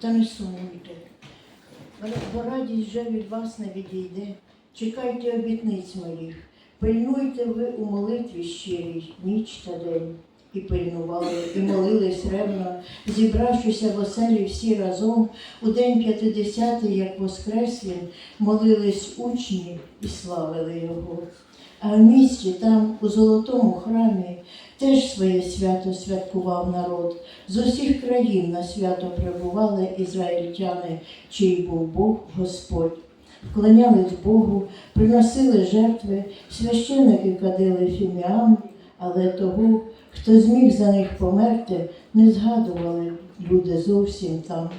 та не сумуйте. Бо радість вже від вас не відійде. Чекайте обітниць моїх, пильнуйте ви у молитві щирій, ніч та день. І пильнували, і молились ревно, зібравшися в оселі всі разом, у день п'ятидесятий, як воскрес молились учні і славили його. А в місті там, у золотому храмі, теж своє свято святкував народ. З усіх країн на свято прибували ізраїльтяни, чий був Бог Господь. Вклонялись Богу, приносили жертви, священики кадили фіміам, але того, хто зміг за них померти, не згадували люди зовсім там.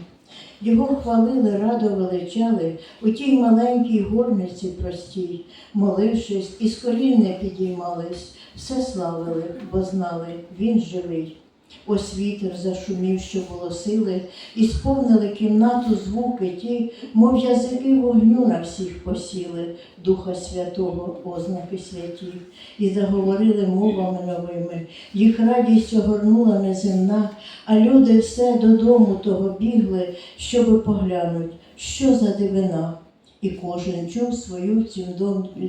Його хвалили, радо величали у тій маленькій горниці простій, молившись, і з колін не підіймались, все славили, бо знали, він живий. Ось вітер зашумів, що було і сповнили кімнату звуки ті, мов язики вогню на всіх посіли, Духа Святого, ознаки святі, і заговорили мовами новими, їх радість огорнула неземна, а люди все додому того бігли, щоби поглянуть, що за дивина. І кожен чув свою в цім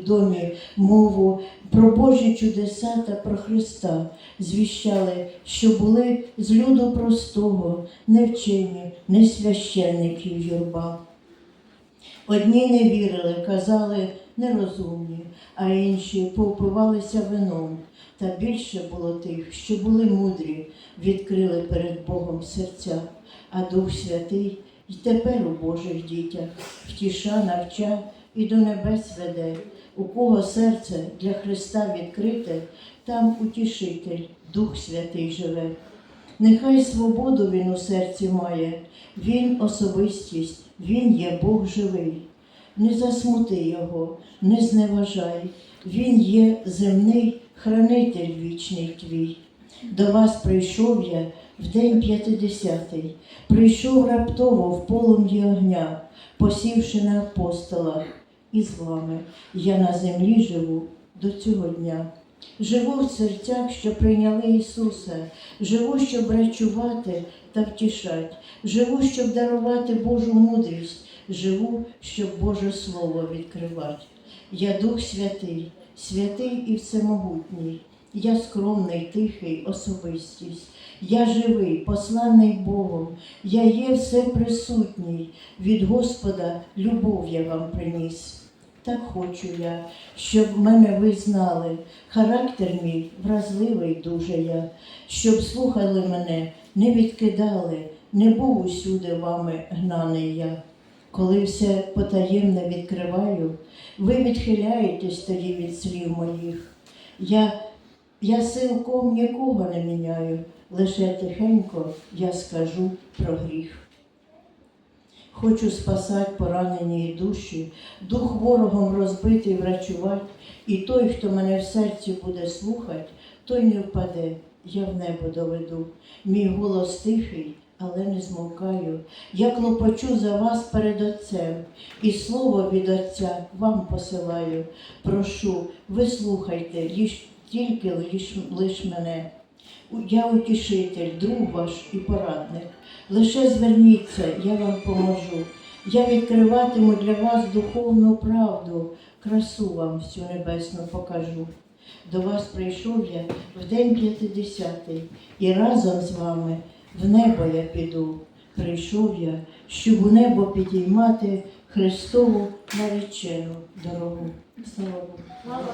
домі мову про Божі чудеса та про Христа, звіщали, що були з люду простого, не вчені, не священників юрба. Одні не вірили, казали нерозумні, а інші повпивалися вином. Та більше було тих, що були мудрі, відкрили перед Богом серця, а Дух Святий й тепер у Божих дітях втіша, навча і до небес веде. У кого серце для Христа відкрите, там утішитель, Дух Святий живе. Нехай свободу він у серці має, він особистість, він є Бог живий. Не засмути його, не зневажай, він є земний хранитель вічний твій. До вас прийшов я в день п'ятидесятий, прийшов раптово в полум'ї огня, посівши на апостолах, і з вами я на землі живу до цього дня. Живу в серцях, що прийняли Ісуса, живу, щоб речувати та втішати, живу, щоб дарувати Божу мудрість, живу, щоб Боже Слово відкривати. Я Дух Святий, святий і всемогутній. Я скромний, тихий, особистість. Я живий, посланий Богом. Я є всеприсутній. Від Господа любов я вам приніс. Так хочу я, щоб мене ви знали. Характер мій вразливий дуже я, щоб слухали мене, не відкидали, не був усюди вами гнаний я. Коли все потаємне відкриваю, ви відхиляєтесь тоді від слів моїх. Я, я силком нікого не міняю, лише тихенько я скажу про гріх. Хочу спасати поранені душі, дух ворогом розбитий врачувати, і той, хто мене в серці буде слухати, той не впаде, я в небо доведу. Мій голос тихий, але не змовкаю. Я клопочу за вас перед Отцем, і слово від Отця вам посилаю. Прошу, вислухайте ліж, тільки лиш, мене. Я утішитель, друг ваш і порадник. Лише зверніться, я вам поможу. Я відкриватиму для вас духовну правду, красу вам всю небесну покажу. До вас прийшов я в день п'ятидесятий, і разом з вами в небо я піду. Прийшов я, щоб у небо підіймати Христову наречену дорогу. Слава Богу.